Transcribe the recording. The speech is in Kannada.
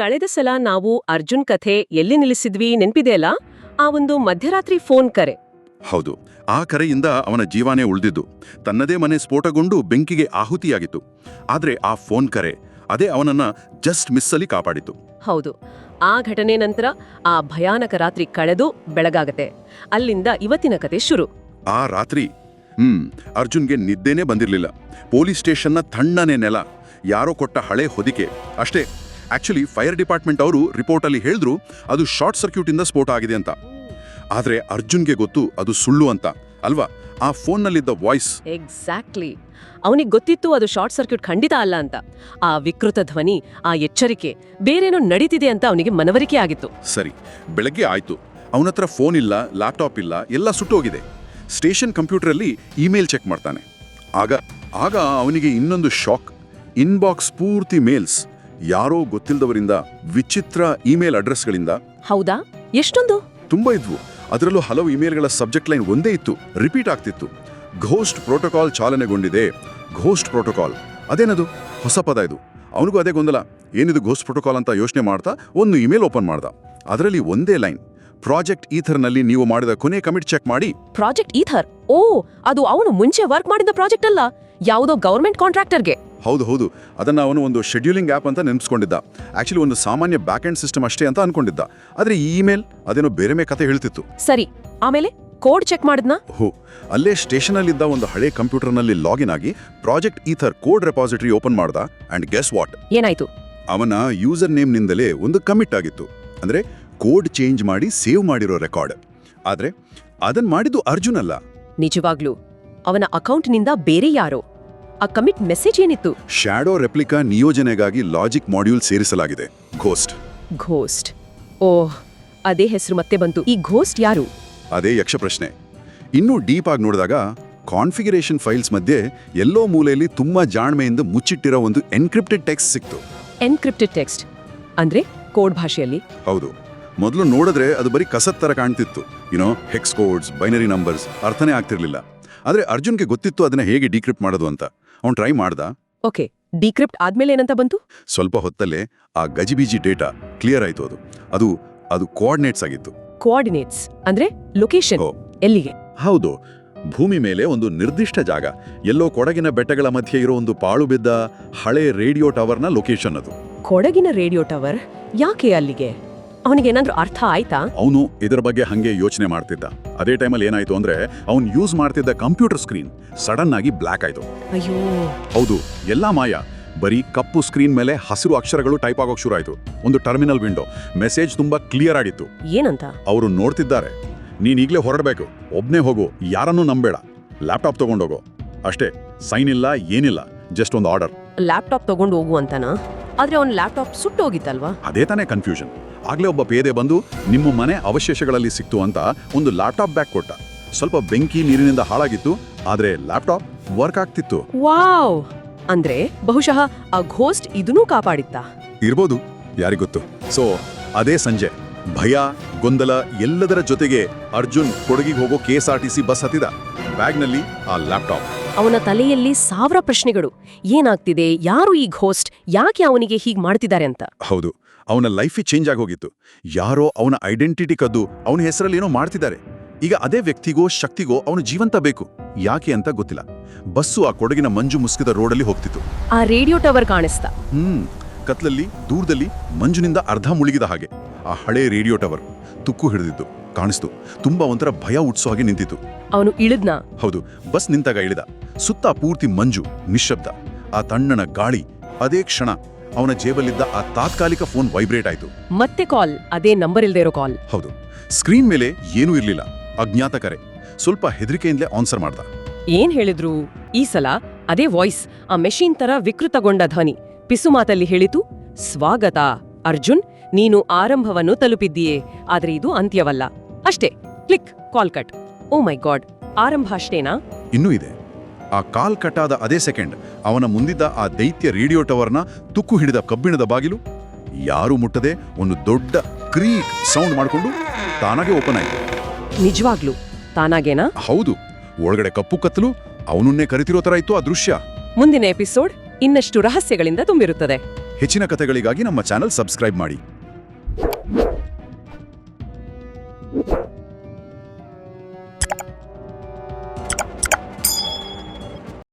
ಕಳೆದ ಸಲ ನಾವು ಅರ್ಜುನ್ ಕಥೆ ಎಲ್ಲಿ ನಿಲ್ಲಿಸಿದ್ವಿ ನೆನ್ಪಿದೆಯಲ್ಲ ಆ ಒಂದು ಮಧ್ಯರಾತ್ರಿ ಫೋನ್ ಕರೆ. ಹೌದು. ಆ ಕರೆಯಿಂದ ಅವನ ಜೀವಾನೇ ಉಳಿದಿದ್ದು. ತನ್ನದೇ ಮನೆ ಸ್ಫೋಟಗೊಂಡು ಬೆಂಕಿಗೆ ಆಹುತಿಯಾಗಿತ್ತು. ಆದ್ರೆ ಆ ಫೋನ್ ಕರೆ ಅದೇ ಅವನನ್ನ ಜಸ್ಟ್ ಮಿಸ್ಸಲ್ಲಿ ಕಾಪಾಡಿತು ಹೌದು. ಆ ಘಟನೆ ನಂತರ ಆ ಭಯಾನಕ ರಾತ್ರಿ ಕಳೆದು ಬೆಳಗಾಗತ್ತೆ. ಅಲ್ಲಿಂದ ಇವತ್ತಿನ ಕತೆ ಶುರು. ಆ ರಾತ್ರಿ? ಹ್ಮ್. ಅರ್ಜುನ್ಗೆ ನಿದ್ದೆನೇ ಬಂದಿರಲಿಲ್ಲ. ಪೊಲೀಸ್ ಸ್ಟೇಷನ್ನ ತಣ್ಣನೆ ನೆಲ. ಯಾರೋ ಕೊಟ್ಟ ಹಳೆ ಹೊದಿಕೆ. ಅಷ್ಟೇ. ಆಕ್ಚುಲಿ ಫೈರ್ ಡಿಪಾರ್ಟ್ಮೆಂಟ್ ಅವರು ರಿಪೋರ್ಟಲ್ಲಿ ಹೇಳಿದ್ರು ಅದು ಶಾರ್ಟ್ ಸರ್ಕ್ಯೂಟಿಂದ ಸ್ಫೋಟ ಆಗಿದೆ ಅಂತ. ಆದ್ರೆ ಅರ್ಜುನ್ಗೆ ಗೊತ್ತು ಅದು ಸುಳ್ಳು ಅಂತ. ಅಲ್ವಾ? ಆ ಫೋನ್ನಲ್ಲಿದ್ದ ವಾಯ್ಸ್ ಎಕ್ಸಾಕ್ಟ್ಲಿ ಅವನಿಗೆ ಗೊತ್ತಿತ್ತು ಅದು ಶಾರ್ಟ್ ಸರ್ಕ್ಯೂಟ್ ಖಂಡಿತ ಅಲ್ಲ ಅಂತ. ಆ ವಿಕೃತ ಧ್ವನಿ ಆ ಎಚ್ಚರಿಕೆ ಬೇರೇನೋ ನಡೀತಿದೆ ಅಂತ ಅವನಿಗೆ ಮನವರಿಕೆ ಆಗಿತ್ತು. ಸರಿ ಬೆಳಗ್ಗೆ ಆಯ್ತು. ಅವನತ್ರ ಫೋನ್ ಇಲ್ಲ ಲ್ಯಾಪ್ಟಾಪ್ ಇಲ್ಲ ಎಲ್ಲ ಸುಟ್ಟೋಗಿದೆ. ಸ್ಟೇಷನ್ ಕಂಪ್ಯೂಟರಲ್ಲಿ ಇಮೇಲ್ ಚೆಕ್ ಮಾಡ್ತಾನೆ. ಆಗ ಆಗ ಅವನಿಗೆ ಇನ್ನೊಂದು ಶಾಕ್ ಇನ್ಬಾಕ್ಸ್ ಪೂರ್ತಿ ಮೇಲ್ಸ್ ಯಾರೋ ಗೊತ್ತಿಲ್ಲದವರಿಂದ ವಿಚಿತ್ರ ಇಮೇಲ್ ಅಡ್ರೆಸ್ಗಳಿಂದ ಹೌದಾ? ಎಷ್ಟೊಂದು? ತುಂಬಾ ಇದ್ವು. ಅದರಲ್ಲೂ ಹಲವು ಇಮೇಲ್ಗಳ ಸಬ್ಜೆಕ್ಟ್ ಲೈನ್ ಒಂದೇ ಇತ್ತು ರಿಪೀಟ್ ಆಗ್ತಿತ್ತು. Ghost protocol ಚಾಲನೆಗೊಂಡಿದೆ. Ghost protocol. ಅದೇನದು? ಹೊಸ ಪದ ಇದು. ಅವನಿಗೂ ಅದೇ ಗೊಂದಲ. ಏನಿದು ಘೋಸ್ಟ್ ಪ್ರೋಟೋಕಾಲ್ ಅಂತ ಯೋಚನೆ ಮಾಡ್ತಾ ಒಂದು ಇಮೇಲ್ ಓಪನ್ ಮಾಡ್ದ. ಅದರಲ್ಲಿ ಒಂದೇ ಲೈನ್. ಪ್ರಾಜೆಕ್ಟ್ ಈಥರ್ನಲ್ಲಿ ನೀವು ಮಾಡಿದ ಕೊನೆ ಕಮಿಟ್ ಚೆಕ್ ಮಾಡಿ. Project ether? ಓ ಅದು ಅವನು ಮುಂಚೆ ವರ್ಕ್ ಮಾಡಿದ ಪ್ರಾಜೆಕ್ಟ್ ಅಲ್ಲ. ಯಾವುದೋ ಗವರ್ಮೆಂಟ್ ಕಾಂಟ್ರಾಕ್ಟರ್ಗೆ. ಹೌದು ಹೌದು. ಅದನ್ನ ಅವನು ಒಂದು ಶೆಡ್ಯೂಲಿಂಗ್ ಆ್ಯಪ್ ಅಂತ ನೆನಪಿಸ್ಕೊಂಡಿದ್ದ. ಆ್ಯಕ್ಚುಲಿ ಒಂದು ಸಾಮಾನ್ಯ ಬ್ಯಾಕ್ ಎಂಡ್ ಸಿಸ್ಟಮ್ ಅಷ್ಟೇ ಅಂತ ಅನ್ಕೊಂಡಿದ್ದ. ಆದರೆ ಈ ಇಮೇಲ್ ಅದೇನೋ ಬೇರೆ ಮೇ ಕತೆ ಹೇಳ್ತಿತ್ತು. ಸರಿ ಆಮೇಲೆ ಕೋಡ್ ಚೆಕ್ ಮಾಡಿದ್ನಾ? ಹೋ ಅಲ್ಲೇ ಸ್ಟೇಷನಲ್ಲಿದ್ದ ಒಂದು ಹಳೆ ಕಂಪ್ಯೂಟರ್ನಲ್ಲಿ ಲಾಗಿನ್ ಆಗಿ project ether code repository open ಮಾಡ್ದ. ಅಂಡ್ ಗೆಸ್ ವಾಟ್ ಏನಾಯ್ತು? ಅವನ ಯೂಸರ್ ನೇಮ್ನಿಂದಲೇ ಒಂದು ಕಮಿಟ್ ಆಗಿತ್ತು. ಅಂದ್ರೆ ಕೋಡ್ ಚೇಂಜ್ ಮಾಡಿ ಸೇವ್ ಮಾಡಿರೋ ರೆಕಾರ್ಡ್ ಆದ್ರೆ ಅದನ್ ಮಾಡಿದ್ದು ಅರ್ಜುನ್ ಅಲ್ಲ. ನಿಜವಾಗ್ಲೂ ಅವನ ಅಕೌಂಟ್ನಿಂದ ಬೇರೆ ಯಾರೋ? ಆ ಕಮಿಟ್ ಮೆಸೇಜ್ ಏನಿತ್ತು? ಶ್ಯಾಡೋ ರೆಪ್ಲಿಕಾ ನಿಯೋಜನೆಗಾಗಿ ಲಾಜಿಕ್ ಮಾಡ್ಯೂಲ್ ಸೇರಿಸಲಾಗಿದೆ. ಘೋಸ್ಟ್ ಘೋಸ್ಟ್ ಓಹ್ ಅದೇ ಹೆಸರು ಮತ್ತೆ ಬಂತು. ಈ ಘೋಸ್ಟ್ ಯಾರು? ಅದೇ ಯಕ್ಷ ಪ್ರಶ್ನೆ. ಇನ್ನೂ ಡೀಪ್ ಆಗಿ ನೋಡಿದಾಗ ಕಾನ್ಫಿಗರೇಷನ್ ಫೈಲ್ಸ್ ಮಧ್ಯೆ ಎಲ್ಲೋ ಮೂಲೆಯಲ್ಲಿ ತುಂಬಾ ಜಾಣ್ಮೆಯಿಂದ ಮುಚ್ಚಿಟ್ಟಿರೋ ಒಂದು ಎನ್ಕ್ರಿಪ್ಟೆಡ್ ಟೆಕ್ಸ್ಟ್ ಸಿಕ್ತು. ಎನ್ಕ್ರಿಪ್ಟೆಡ್ ಟೆಕ್ಸ್ಟ್ ಅಂದ್ರೆ ಕೋಡ್ ಭಾಷೆಯಲ್ಲಿ? ಹೌದು. ಮೊದಲು ನೋಡಿದ್ರೆ ಅದು ಬರೀ ಕಸದ ತರ ಕಾಣ್ತಿತ್ತು. You know hex codes binary numbers ಅರ್ಥನೇ ಆಗ್ತಿರ್ಲಿಲ್ಲ. ಆದರೆ ಅರ್ಜುನ್ಗೆ ಗೊತ್ತಿತ್ತು ಅದನ್ನ ಹೇಗೆ ಡಿಕ್ರಿಪ್ಟ್ ಮಾಡೋದು ಅಂತ. ಅವ್ನು ಟ್ರೈ ಮಾಡ್ದ. ಓಕೆ ಡಿಕ್ರಿಪ್ಟ್ ಆದ್ಮೇಲೆ ಏನಂತ ಬಂತು? ಸ್ವಲ್ಪ ಹೊತ್ತಲ್ಲೇ ಆ ಗಜಿಬಿಜಿ ಡೇಟಾ ಕ್ಲಿಯರ್ ಆಯ್ತು ಅದು. ಅದು ಅದು ಕೋಆರ್ಡಿನೇಟ್ಸ್ ಆಗಿತ್ತು. ಕೋಆರ್ಡಿನೇಟ್ಸ್ ಅಂದ್ರೆ ಲೊಕೇಶನ್. ಎಲ್ಲಿಗೆ? ಹೌದು ಭೂಮಿ ಮೇಲೆ ಒಂದು ನಿರ್ದಿಷ್ಟ ಜಾಗ ಎಲ್ಲೋ ಕೊಡಗಿನ ಬೆಟ್ಟಗಳ ಮಧ್ಯೆ ಇರೋ ಒಂದು ಪಾಳು ಬಿದ್ದ ಹಳೆ ರೇಡಿಯೋ ಟವರ್ನ ಲೊಕೇಶನ್ ಅದು. ಕೊಡಗಿನ ರೇಡಿಯೋ ಟವರ್ ಯಾಕೆ ಅಲ್ಲಿಗೆ? ಅವನಿಗೇನಾದ್ರೂ ಅರ್ಥ ಆಯ್ತಾ? ಅವನು ಇದರ ಬಗ್ಗೆ ಹಂಗೆ ಯೋಚನೆ ಮಾಡ್ತಿದ್ದ. ಅದೇ ಟೈಮಲ್ಲಿ ಏನಾಯ್ತು ಅಂದ್ರೆ ಅವನು ಯೂಸ್ ಮಾಡ್ತಿದ್ದ ಕಂಪ್ಯೂಟರ್ ಸ್ಕ್ರೀನ್ ಸಡನ್ ಆಗಿ ಬ್ಲ್ಯಾಕ್ ಆಯ್ತು. ಅಯ್ಯೋ. ಹೌದು ಎಲ್ಲಾ ಮಾಯ. ಬರೀ ಕಪ್ಪು ಸ್ಕ್ರೀನ್ ಮೇಲೆ ಹಸಿರು ಅಕ್ಷರಗಳು ಟೈಪ್ ಆಗೋಕ್ ಶುರು ಆಯ್ತು. ಒಂದು ಟರ್ಮಿನಲ್ ವಿಂಡೋ ಮೆಸೇಜ್ ತುಂಬಾ ಕ್ಲಿಯರ್ ಆಗಿತ್ತು. ಏನಂತ? ಅವರು ನೋಡ್ತಿದ್ದಾರೆ. ನೀನ್ ಈಗ್ಲೇ ಹೊರಡಬೇಕು. ಒಬ್ನೇ ಹೋಗು. ಯಾರನ್ನೂ ನಂಬೇಡ. ಲ್ಯಾಪ್ಟಾಪ್ ತಗೊಂಡೋಗು. ಅಷ್ಟೇ ಸೈನ್ ಇಲ್ಲ ಏನಿಲ್ಲ. ಜಸ್ಟ್ ಒಂದು ಆರ್ಡರ್ ಲ್ಯಾಪ್ಟಾಪ್ ತಗೊಂಡು ಹೋಗು ಅಂತನಾ? ಆದ್ರೆ ಅವನ್ ಲ್ಯಾಪ್ಟಾಪ್ ಸುಟ್ಟೋಗಿತ್ತಲ್ವಾ? ಅದೇ ತಾನೇ ಕನ್ಫ್ಯೂಷನ್ ಆಗ್ಲೇ ಒಬ್ಬ ಪೇದೆ ಬಂದು ನಿಮ್ಮ ಮನೆ ಅವಶೇಷಗಳಲ್ಲಿ ಸಿಕ್ತು ಅಂತ ಒಂದು ಲ್ಯಾಪ್ಟಾಪ್ ಬ್ಯಾಗ್ ಕೊಟ್ಟ. ಸ್ವಲ್ಪ ಬೆಂಕಿ ನೀರಿನಿಂದ ಹಾಳಾಗಿತ್ತು ಆದ್ರೆ ಲ್ಯಾಪ್ಟಾಪ್ ವರ್ಕ್ ಆಗ್ತಿತ್ತು. ವಾವ್! ಅಂದ್ರೆ ಬಹುಶಃ ಆ ಘೋಸ್ಟ್ ಇದನ್ನೂ ಕಾಪಾಡಿತ್ತಾ. ಇರ್ಬೋದು ಯಾರಿಗೊತ್ತು. ಸೊ ಅದೇ ಸಂಜೆ ಭಯ ಗೊಂದಲ ಎಲ್ಲದರ ಜೊತೆಗೆ ಅರ್ಜುನ್ ಕೊಡಗಿಗೆ ಹೋಗೋ K S R T C bus ಹತ್ತಿದ. ಬ್ಯಾಗ್ನಲ್ಲಿ ಆ ಲ್ಯಾಪ್ಟಾಪ್. ಅವನ ತಲೆಯಲ್ಲಿ ಸಾವಿರ ಪ್ರಶ್ನೆಗಳು. ಏನಾಗ್ತಿದೆ ಯಾರು ಈ ಘೋಸ್ಟ್ ಯಾಕೆ ಅವನಿಗೆ ಹೀಗೆ ಮಾಡ್ತಿದ್ದಾರೆ ಅಂತ? ಹೌದು ಅವನ ಲೈಫೇ ಚೇಂಜ್ ಆಗೋಗಿತ್ತು ಯಾರೋ ಅವನ ಐಡೆಂಟಿಟಿ ಕದ್ದು ಅವನ ಹೆಸರಲ್ಲಿ ಏನೋ ಮಾಡ್ತಿದ್ದಾರೆ. ಈಗ ಅದೇ ವ್ಯಕ್ತಿಗೋ ಶಕ್ತಿಗೋ ಅವನು ಜೀವಂತ ಬೇಕು. ಯಾಕೆ ಅಂತ ಗೊತ್ತಿಲ್ಲ. ಬಸ್ಸು ಆ ಕೊಡಗಿನ ಮಂಜು ಮುಸ್ಕಿದ ರೋಡಲ್ಲಿ ಹೋಗ್ತಿತ್ತು. ಆ ರೇಡಿಯೋ ಟವರ್ ಕಾಣಿಸ್ತಾ. ಹ್ಮ್ ಕತ್ಲಲ್ಲಿ ದೂರದಲ್ಲಿ ಮಂಜುನಿಂದ ಅರ್ಧ ಮುಳುಗಿದ ಹಾಗೆ. ಆ ಹಳೆ ರೇಡಿಯೋ ಟವರ್ ತುಕ್ಕು ಹಿಡಿದಿತ್ತು ಕಾಣಿಸ್ತು. ತುಂಬಾ ಒಂಥರ ಭಯ ಹುಟ್ಸೋ ಹಾಗೆ ನಿಂತಿತ್ತು. ಅವನು ಇಳಿದ್ನ? ಹೌದು ಬಸ್ ನಿಂತಾಗ ಇಳಿದ. ಸುತ್ತ ಪೂರ್ತಿ ಮಂಜು ನಿಶ್ಶಬ್ದ. ಆ ತಣ್ಣನ ಗಾಳಿ ಅದೇ ಕ್ಷಣ. ಅವನ ಜೇಬಲ್ಲಿದ್ದ ಆ ತಾತ್ಕಾಲಿಕ ಫೋನ್ ವೈಬ್ರೇಟ್ ಆಯ್ತು. ಮತ್ತೆ ಕಾಲ್ ಅದೇ ನಂಬರ್ ಇಲ್ದೇ ಇರೋ ಕಾಲ್. ಹೌದು. ಸ್ಕ್ರೀನ್ ಮೇಲೆ ಏನೂ ಇರಲಿಲ್ಲ. ಅಜ್ಞಾತ ಕರೆ. ಸ್ವಲ್ಪ ಹೆದರಿಕೆಯಿಂದಲೇ ಆನ್ಸರ್ ಮಾಡ್ದ. ಏನ್ ಹೇಳಿದ್ರು? ಈ ಸಲ ಅದೇ ವಾಯ್ಸ್ ಆ ಮೆಷಿನ್ ತರ ವಿಕೃತಗೊಂಡ ಧ್ವನಿ. ಪಿಸು ಮಾತಲ್ಲಿ ಹೇಳಿತು ಸ್ವಾಗತ ಅರ್ಜುನ್ ನೀನು ಆರಂಭವನ್ನು ತಲುಪಿದ್ದೀಯೆ ಆದ್ರೆ ಇದು ಅಂತ್ಯವಲ್ಲ. ಅಷ್ಟೇ click call cut. Oh my god ಆರಂಭ ಅಷ್ಟೇನಾ? ಇನ್ನೂ ಇದೆ. ಆ ಕಾಲ್ ಕಟ್ಟಾದ ಅದೇ ಸೆಕೆಂಡ್ ಅವನ ಮುಂದಿದ್ದ ಆ ದೈತ್ಯ ರೇಡಿಯೋ ಟವರ್ನ ತುಕ್ಕು ಹಿಡಿದ ಕಬ್ಬಿಣದ ಬಾಗಿಲು ಯಾರೂ ಮುಟ್ಟದೆ ಒಂದು ದೊಡ್ಡ ಕ್ರೀಕ್ ಸೌಂಡ್ ಮಾಡಿಕೊಂಡು ತಾನಾಗೆ ಓಪನ್ ಆಯಿತು. ನಿಜವಾಗ್ಲು? ತಾನಾಗೇನಾ? ಹೌದು. ಒಳಗಡೆ ಕಪ್ಪು ಕತ್ತಲು ಅವನನ್ನೇ ಕರಿತಿರೋ ತರ ಇತ್ತು ಆ ದೃಶ್ಯ. ಮುಂದಿನ ಎಪಿಸೋಡ್ ಇನ್ನಷ್ಟು ರಹಸ್ಯಗಳಿಂದ ತುಂಬಿರುತ್ತದೆ. ಹೆಚ್ಚಿನ ಕಥೆಗಳಿಗಾಗಿ ನಮ್ಮ ಚಾನಲ್ ಸಬ್ಸ್ಕ್ರೈಬ್ ಮಾಡಿ.